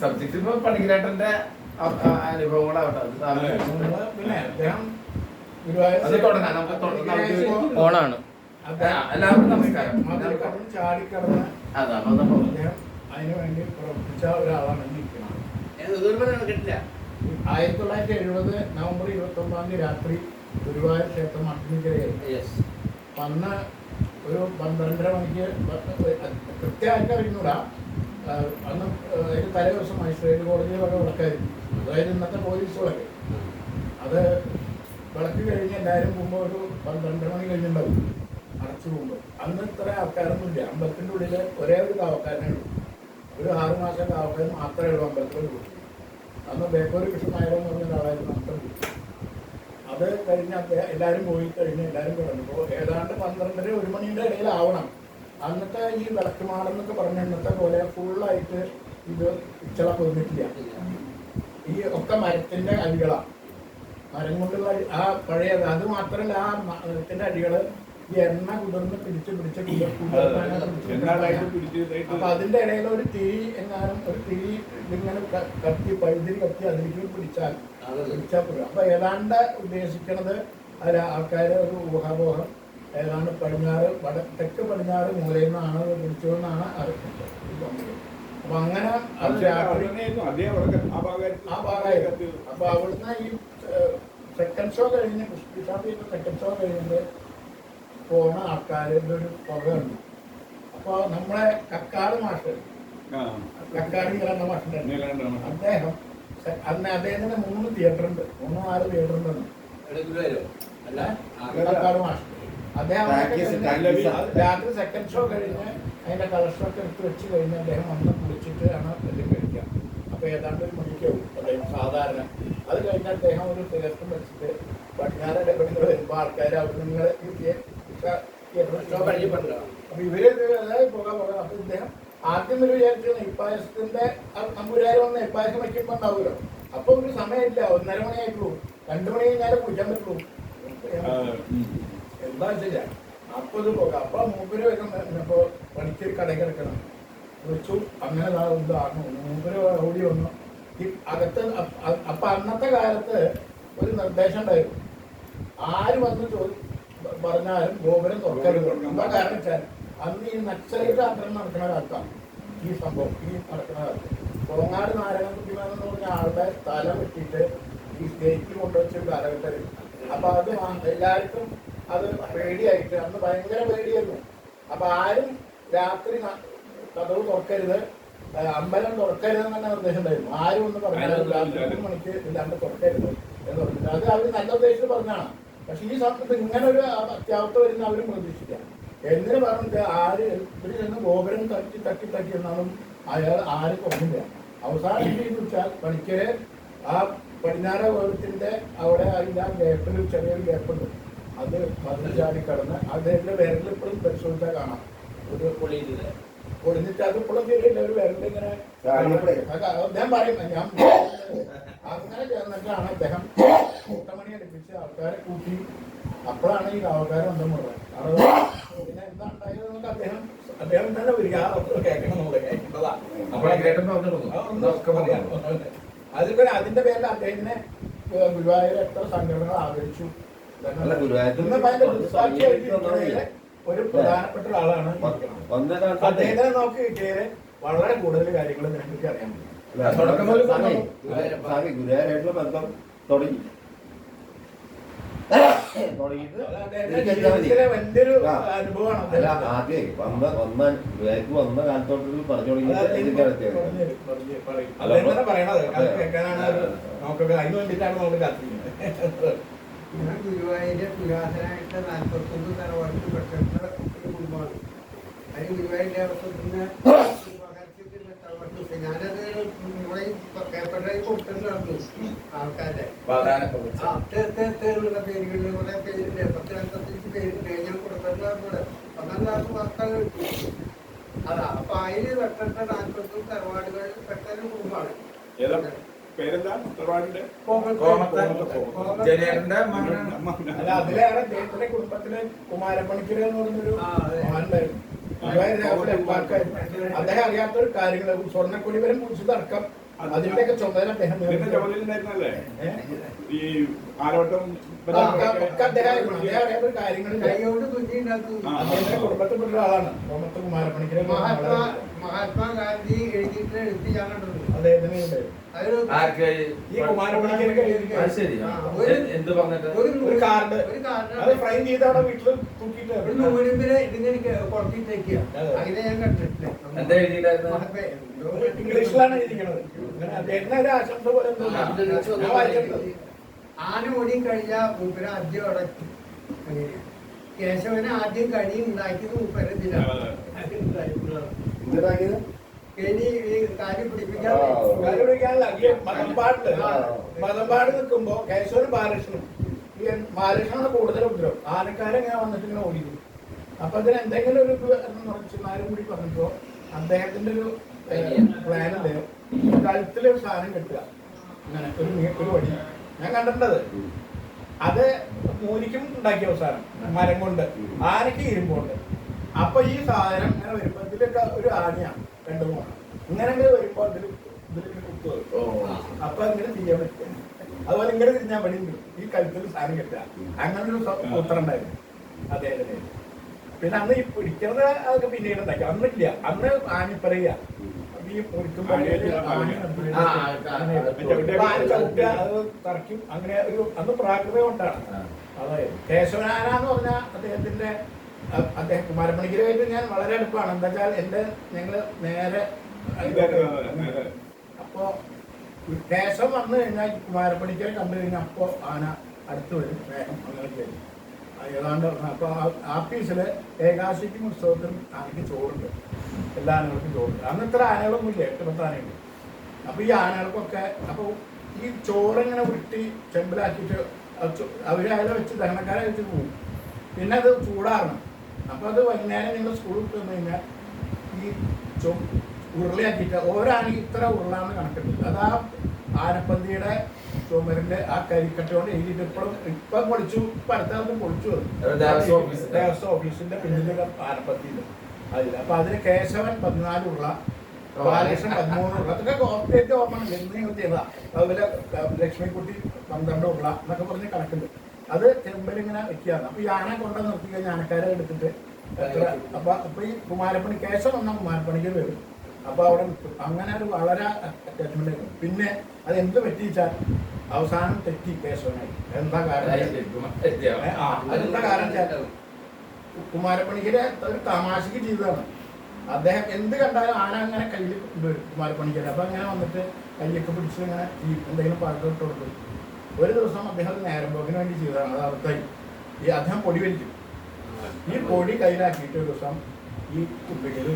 Subject ഇപ്പൊ പണിക്കരേട്ടന്റെ അനുഭവങ്ങളാവട്ടെ. കൂടെ പിന്നെ അദ്ദേഹം അത് തുടങ്ങാം. നമുക്ക് ഓണാണ്. എല്ലാവർക്കും നമസ്കാരം. ചാടിക്കടന്ന് അതിനു വേണ്ടി പ്രവർത്തിച്ച ഒരാളാണ് കിട്ടില്ല? ആയിരത്തി തൊള്ളായിരത്തി എഴുപത് നവംബർ ഇരുപത്തി ഒമ്പതാം തീയതി രാത്രി ഗുരുവായൂർ ക്ഷേത്രം അപ്പൊ അന്ന് ഒരു പന്ത്രണ്ടര മണിക്ക് കൃത്യമായിട്ട് അറിഞ്ഞൂടാ അന്ന് തലേ ദിവസം മജിസ്ട്രേറ്റ് കോടതിയിൽ വക വിളക്കായിരുന്നു. അതായത് ഇന്നത്തെ പോലീസ് വിളക്ക് അത് വിളക്ക് കഴിഞ്ഞ് എല്ലാവരും പോകുമ്പോൾ ഒരു പന്ത്രണ്ട് മണി കഴിഞ്ഞിട്ടുണ്ടാവും. അടച്ചു പോകുമ്പോൾ അന്ന് ഇത്ര ആൾക്കാരൊന്നും ഇല്ല അമ്പലത്തിന്റെ ഉള്ളിൽ ഒരേ ഒരു കാവക്കാരനേ ഉള്ളൂ. ഒരു ആറു മാസം കാവക്കാരൻ മാത്രമേ ഉള്ളൂ അമ്പലത്തിൽ ഉള്ളിൽ അന്ന് ബേക്കോരി കൃഷ്ണൻ നായർ എന്ന് പറഞ്ഞ ഒരാളായിരുന്നു അമ്പലം അത് കഴിഞ്ഞ് എല്ലാവരും പോയി കഴിഞ്ഞ് എല്ലാവരും കിടന്നപ്പോൾ ഏതാണ്ട് പന്ത്രണ്ടര ഒരു മണിയുടെ ഇടയിലാവണം അന്നത്തെ ഈ വിളക്കുമാടെന്നൊക്കെ പറഞ്ഞ അന്നത്തെ പോലെ ഫുള്ളായിട്ട് ഇത് ഇച്ചള പൊന്നിട്ടില്ല ഈ ഒക്കെ മരത്തിന്റെ അടികളാണ് മരം കൊണ്ടുള്ള ആ പഴയ അത് മാത്രമല്ല ആ മരത്തിന്റെ അടികൾ ഈ എണ്ണ കുതിർന്ന് പിടിച്ച് പിടിച്ച് അപ്പൊ അതിന്റെ ഇടയിൽ ഒരു തിരി എങ്ങാനും ഒരു തീ ഇങ്ങനെ കത്തി പഴുതിരി കത്തി അതിലേക്ക് പിടിച്ചാൽ പിടിച്ചാൽ പോലും അപ്പൊ ഏതാണ്ട് ഉദ്ദേശിക്കണത് അതിൽ ആൾക്കാരെ ഒരു ഊഹാപോഹം ഏതാണ്ട് പടിഞ്ഞാറ് വട തെക്ക് പടിഞ്ഞാറ് മൂലയിൽ നിന്നാണ് പിടിച്ചതെന്നാണ് അറിയുന്നത് അപ്പൊ അങ്ങനെ ആ ഭാഗമായിരുന്നു. അപ്പൊ അവിടുന്ന് ഈ സെക്കൻഡ് ഷോ കഴിഞ്ഞ് കൃഷ്ണ സെക്കൻഡ് ഷോ കഴിഞ്ഞിട്ട് പോണ ആൾക്കാരുടെ ഒരു പുക ഉണ്ട് അപ്പൊ നമ്മളെ കക്കാട് മാഷ് ആ. കക്കാട് നിലണ്ട മാഷിന്റെ. അദ്ദേഹം അന്ന് അദ്ദേഹത്തിന് മൂന്ന് തിയേറ്റർ ഉണ്ട്. മൂന്ന് നാല് തിയേറ്റർ ഉണ്ടെന്ന്. അല്ല കക്കാട് മാസ്റ്റർ അദ്ദേഹം രാത്രി സെക്കൻഡ് ഷോ കഴിഞ്ഞ് അതിന്റെ കളക്ഷനൊക്കെ എടുത്ത് വെച്ച് കഴിഞ്ഞ് അദ്ദേഹം വന്ന് കുളിച്ചിട്ട് ആണ് അദ്ദേഹം കഴിക്കുക. അപ്പൊ ഏതാണ്ട് ഒരു മണിക്കാവും അദ്ദേഹം സാധാരണ. അത് കഴിഞ്ഞ് അദ്ദേഹം ഒരു തീർത്ഥം വെച്ചിട്ട് പടിഞ്ഞാറ് ഇടപെടുന്ന വരുമ്പോ ആൾക്കാർ അവിടെ നിങ്ങൾ ഷോ കഴിയപ്പെടുക അപ്പോൾ ഇവർ പോകാൻ പോകാം അപ്പൊ ഇദ്ദേഹം ആദ്യം ഒരു വിചാരിച്ചു നെയ്പ്പായസത്തിന്റെ നമ്പൂരാര് ഒന്ന് നെയ്പ്പായസം വയ്ക്കുമ്പോ ഉണ്ടാവുമല്ലോ. അപ്പൊ ഒരു സമയമില്ല. ഒന്നര മണിയായിട്ടുള്ളൂ. രണ്ടു മണി കഴിഞ്ഞാലേ കുടിക്കാൻ പറ്റുള്ളൂ. എന്താ വെച്ചില്ല അപ്പൊ ഇത് പോകാം അപ്പൊ മൂപ്പര് വരുമ്പോ പണിക്ക് കടയിൽ കിടക്കണം വിളിച്ചു അങ്ങനെ ഇതാണ് മൂപ്പര് ഓടി വന്നു. ഈ അകത്ത് അപ്പൊ അന്നത്തെ കാലത്ത് ഒരു നിർദ്ദേശം ഉണ്ടായിരുന്നു. ആര് വന്ന് ചോദി പറഞ്ഞാലും ഗോപുരം തുറക്കരുത്. എന്താ കാരണം വെച്ചാൽ അന്ന് ഈ നക്സലൈറ്റ് ആക്രമണം നടക്കുന്ന കാലത്താണ് ഈ സംഭവം. ഈ നടക്കുന്ന കാലത്ത്. കോങ്ങാട് നാരായണകുട്ടിമാൻ എന്ന് പറഞ്ഞ ആളുടെ തല വെട്ടിയിട്ട് ഈ സ്റ്റേറ്റിൽ കൊണ്ടുവച്ചൊരു കാലഘട്ടം അപ്പൊ അത് എല്ലാവർക്കും അത് പേടിയായിട്ട് അന്ന് ഭയങ്കര പേടിയായിരുന്നു. അപ്പൊ ആരും രാത്രി കഥവ് തുറക്കരുത്. അമ്പലം തുറക്കരുത് എന്ന് തന്നെ നിർദ്ദേശം ഉണ്ടായിരുന്നു. ആരും ഒന്ന് പറഞ്ഞാൽ രാത്രി മണിക്ക് ഇല്ലാണ്ട് തുറക്കരുത് എന്ന് പറഞ്ഞിട്ട്. അത് അവർ നല്ല ഉദ്ദേശത്തിൽ പറഞ്ഞാണ് പക്ഷെ ഈ സമയത്ത് ഇങ്ങനെ ഒരു അത്യാവസ്ഥ വരുന്ന അവരും പ്രതീക്ഷിക്കുക എന്തിനു പറഞ്ഞിട്ട് ആര് ഇവർ ചെന്ന് ഗോപുരം തട്ടി തട്ടി തട്ടി എന്നാലും അയാൾ ആര് തുറന്നില്ല അവസാനം എന്ത് ചെയ്തു വെച്ചാൽ പണിക്കര് ആ പടിഞ്ഞാറ ഗോപുരത്തിന്റെ അവിടെ അതിന്റെ ആ ഗ്യാപ്പിൽ ചെറിയൊരു ഗ്യാപ്പുണ്ട് അത് ചാടി കടന്ന് അദ്ദേഹത്തിന്റെ വിരലിൽ ഇപ്പോഴും പരിശോധിച്ചാൽ കാണാം. ഒരു പൊളിയില്ല പൊളിഞ്ഞിട്ട് അത് ഇപ്പോഴും ശരിയല്ല ഒരു വിരലിങ്ങനെ അദ്ദേഹം പറയുന്നത് ഞാൻ അങ്ങനെ ചേർന്നിട്ടാണ് അദ്ദേഹം കൂട്ടമണി അടുപ്പിച്ച് ആൾക്കാരെ കൂട്ടി. അപ്പോഴാണ് ഈ ആൾക്കാരെ ഒന്നും മുഴുവൻ. പിന്നെ എന്താ നമുക്ക് അദ്ദേഹം അദ്ദേഹം തന്നെ വരിക. ആ അതൊക്കെ കേൾക്കണം നമ്മൾ പറയാം. അതിപ്പോ അതിന്റെ പേരിൽ അദ്ദേഹത്തിനെ ഗുരുവായൂർ എത്ര സംഘടനകൾ ആദരിച്ചു. ഒരു പ്രധാനപ്പെട്ട ഒരാളാണ് ഈ ഇരിക്കുന്നത്. വന്ന കാലത്ത് അദ്ദേഹത്തെ നോക്കി കിട്ടിയത് വളരെ കൂടുതൽ കാര്യങ്ങൾ നിങ്ങൾക്ക് അറിയാൻ ഗുരുവായൂരായിട്ടുള്ള ബന്ധം തുടങ്ങി. എനിക്ക് അല്ല അദ്ദേഹത്തിന്. ആദ്യമേ വന്ന വന്ന ഗുരുവായൂർക്ക് വന്ന കാലത്തോട്ട് പറഞ്ഞു അത് തുടങ്ങിയിട്ട് അദ്ദേഹം ഞാൻ ഗുരുവായൂരിലെ പുരാതനായിട്ട് നാൽപ്പത്തൊന്ന് തറവാട്ടിൽ പെട്ടിട്ടുള്ള ഒരു കുടുംബമാണ്. അതിന് ഗുരുവായൂർ അവസരത്തിന് ഞാനത് നമ്മളെ ഈ പേപ്പറിൽ കൊടുത്തിട്ടുണ്ടായിരുന്നു ആൾക്കാരുടെ. ആ തേർത്തേർത്തേലുള്ള പേരുകളിൽ കുറെ പേരുണ്ട്. പത്ത് നാൽപ്പത്തഞ്ച് പേരുണ്ട്. ഞാൻ കൊടുത്തിട്ടുണ്ടായിരുന്നു ഒന്നാം ക്ലാസ് വാർത്തകൾ കിട്ടി. അതാ അപ്പൊ അതിൽ പെട്ടിട്ട നാൽപ്പത്തൊന്ന് തറവാടുകളിൽ പെട്ട കുടുംബമാണ്. പേരെന്താ? തറവാടിന്റെ കോമത്തെ അല്ല അതിലേറെ കുടുംബത്തിലെ എന്ന് പറഞ്ഞൊരു അദ്ദേഹം അറിയാത്തൊരു കാര്യങ്ങൾ സ്വർണക്കൊടിവരം കുറിച്ച് തർക്കം അതിന്റെയൊക്കെ ചുമതല അദ്ദേഹം ഈ ആരോട്ടം അറിയാത്ത കുടുംബത്തിൽപ്പെട്ട ഒരാളാണ്. തോമത്ത് കുമാരപ്പണിക്കരെ മഹാത്മാഗാന്ധി എഴുതിയിട്ട് എഴുതി ഞാൻ കണ്ടിട്ടുണ്ട്. അദ്ദേഹത്തിന് ഉണ്ട്. അതൊരു ആർക്ക്? ഈ ശരി. ആ, ഒരു- എ- എന്ത് പറഞ്ഞിട്ട്? ഒരു ഒരു കാർഡ്. ഒരു കാർഡ് അത് ഫ്രെയിം ചെയ്ത് അവിടെ വീട്ടിൽ തൂക്കിയിട്ട് ഒരു നൂലിമ്പിൽ ഇതിങ്ങനെ പുറത്തിട്ടേക്കുക അതെ. അങ്ങനെ ഞാൻ കണ്ടിട്ടില്ല. എന്താ എഴുതിയിട്ടായിരുന്നു മഹാത്മാ എന്തോ ഇംഗ്ലീഷിലാണ് എഴുതിയിരിക്കുന്നത് അങ്ങനെ അദ്ദേഹത്തിന് ഒരു ആശംസ പോലെ എന്തോ ആ, ഇത് ഞാൻ വായിച്ചിട്ടുണ്ട്. ആന ഓടി കഴിഞ്ഞ മൂപ്പര ആദ്യം അടക്കി കേശവന് ആദ്യം കണി ഉണ്ടാക്കിയത് മൂപ്പര ഇതിലാണ്. ആ. മതമ്പാട് നിൽക്കുമ്പോ കേശവനും ബാലകൃഷ്ണനും ഈ ബാലകൃഷ്ണനാണ് കൂടുതൽ ഉപദ്രവം. ആനക്കാരെങ്ങനെ വന്നിട്ട് ഇങ്ങനെ ഓടിക്കും അപ്പൊ അതിന് എന്തെങ്കിലും ഒരു ചെന്നാരും കൂടി പറഞ്ഞപ്പോ അദ്ദേഹത്തിന്റെ ഒരു പ്ലാൻ ഉണ്ട്. കഴുത്തിലൊരു സാധനം കെട്ടുക. അങ്ങനെ ഒരു ഒരു വടി. ഞാൻ കണ്ടിട്ടുണ്ടത്. അത് മോനിക്കും ഉണ്ടാക്കിയ അവസാനം മരം കൊണ്ട്. ആനയ്ക്ക് ഇരുമ്പുണ്ട്. അപ്പൊ ഈ സാധനം ഇങ്ങനെ വരുമ്പോ ഇതിലൊക്കെ ഒരു ആണിയാണ് രണ്ടു മൂന്ന് ഇങ്ങനെ ഇങ്ങനെ വരുമ്പോ അതിൽ കുത്തുക ഓ അപ്പൊ ഇങ്ങനെ ചെയ്യാൻ പറ്റില്ല അതുപോലെ ഇങ്ങനെ തിരിഞ്ഞാൽ പണി ഈ കഴുത്തിൽ സാധനം കിട്ടുക അങ്ങനെ ഒരു സൂത്രം ഉണ്ടായിരുന്നു അതെ അതെ പിന്നെ അന്ന് ഈ പിടിക്കുന്നത് അതൊക്കെ പിന്നീട് ഉണ്ടാക്കി അന്നില്ല അന്ന് ആണി പറയുക ഈ അങ്ങനെ തറയ്ക്കും ഒരു അന്ന് പ്രാകൃത കൊണ്ടാണ് അതായത് കേശവനാന എന്ന് പറഞ്ഞാൽ അദ്ദേഹത്തിന്റെ അദ്ദേഹം കുമാരപ്പണിക്കരുമായിട്ട് ഞാൻ വളരെ അടുപ്പാണ്. എന്താ വെച്ചാൽ എന്റെ ഞങ്ങൾ നേരെ അപ്പോ ദേശം വന്നു കഴിഞ്ഞാൽ കുമാരപ്പണിക്കരെ കണ്ടു കഴിഞ്ഞാൽ അപ്പോ ആന അടുത്ത് വരും വേഗം അങ്ങനെ വരും. ഏതാണ്ട് അപ്പൊ ആ- ആപ്പീസിൽ ഏകാശിക്കും ഉത്സവത്തിനും ആനയ്ക്ക് ചോറുണ്ട്. എല്ലാ ആനകൾക്കും ചോറുണ്ട്. അന്ന് ഇത്ര ആനകളൊന്നും ഇല്ല എട്ട് പത്ത് ആനയുണ്ട്. അപ്പൊ ഈ ആനകൾക്കൊക്കെ അപ്പൊ ഈ ചോറിങ്ങനെ ഉരുട്ടി ചെമ്പിലാക്കിയിട്ട് അവരായാലും വെച്ച് ദഹനക്കാരെ വെച്ച് പോകും പിന്നെ അത് ചൂടാറണം. അപ്പൊ അത് വൈകുന്നേരം നിങ്ങൾ സ്കൂളിൽ വന്നു കഴിഞ്ഞാൽ ഈ ചോ ഉരുളയാക്കിയിട്ട് ഓരോ ആനയ്ക്ക് ഇത്ര ഉരുളാന്ന് കണക്കുണ്ട് അത് ആ ആനപ്പന്തിയുടെ ചുമരിന്റെ ആ കരിക്കട്ട കൊണ്ട് എഴുതിയിട്ട് ഇപ്പോഴും ഇപ്പം പൊളിച്ചു കാലത്ത് പൊളിച്ചു ദേവസ്വം ഓഫീസിന്റെ. ഓഫീസിന്റെ പിന്നിലൊരു അതിൽ അപ്പൊ അതിന് കേശവൻ പതിനാല് ഉള്ള ബാലകൃഷ്ണൻ പതിമൂന്ന് ഉള്ള അതൊക്കെ കോർപ്പറേറ്റ് ഓർമ്മ എന്ന് നിങ്ങൾ ചെയ്തതാ. അതുപോലെ ലക്ഷ്മിക്കുട്ടി പന്ത്രണ്ട് ഉള്ള എന്നൊക്കെ പറഞ്ഞ് കണക്കുണ്ട് അത് ചെമ്പലിങ്ങനെ വെക്കുകയാണ്. അപ്പൊ ഈ ആന കൊണ്ടു നിർത്തി കഴിഞ്ഞാൽ ആനക്കാരെ എടുത്തിട്ട് അപ്പൊ അപ്പൊ ഈ കുമാരപ്പണി കേശം വന്ന കുമാരപ്പണിക്ക് വരും. അപ്പൊ അവിടെ അങ്ങനെ ഒരു വളരെ അറ്റാച്ച്മെന്റ് പിന്നെ അത് എന്ത് പറ്റിച്ചാൽ അവസാനം തെറ്റി കേശവനായി. എന്താ കാരണം? അതെന്താ കാരണം കുമാരപ്പണിക്കരെ ഒരു തമാശക്ക് ചെയ്തതാണ്. അദ്ദേഹം എന്ത് കണ്ടാലും ആന അങ്ങനെ കയ്യിൽ കൊണ്ടുവരും കുമാരപ്പണിക്കരെ. അപ്പൊ അങ്ങനെ വന്നിട്ട് കയ്യൊക്കെ പിടിച്ച് ഇങ്ങനെ എന്തെങ്കിലും പാട്ട് ഇട്ട് കൊടുക്കും. ഒരു ദിവസം അദ്ദേഹം ഒരു നേരം പോക്കിന് വേണ്ടി ചെയ്തതാണ്. അത് അർത്ഥമായി ഈ അദ്ദേഹം പൊടി വലിക്കും ഈ പൊടി കയ്യിലാക്കിയിട്ട് ഒരു ദിവസം ഈ കുപ്പിക്കൽ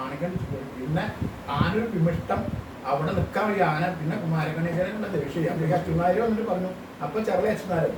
ആനക്കൻ പിന്നെ ആനൊരു വിമിഷ്ടം അവിടെ നിൽക്കാൻ വയ്യ. ആന പിന്നെ കുമാരക്കണിക്കരനുള്ള ദേഷ്യം അപ്പൊ ഈ അച്ഛന്മാര് വന്നിട്ട് പറഞ്ഞു അപ്പൊ ചെറിയ അച്ഛന്മാര്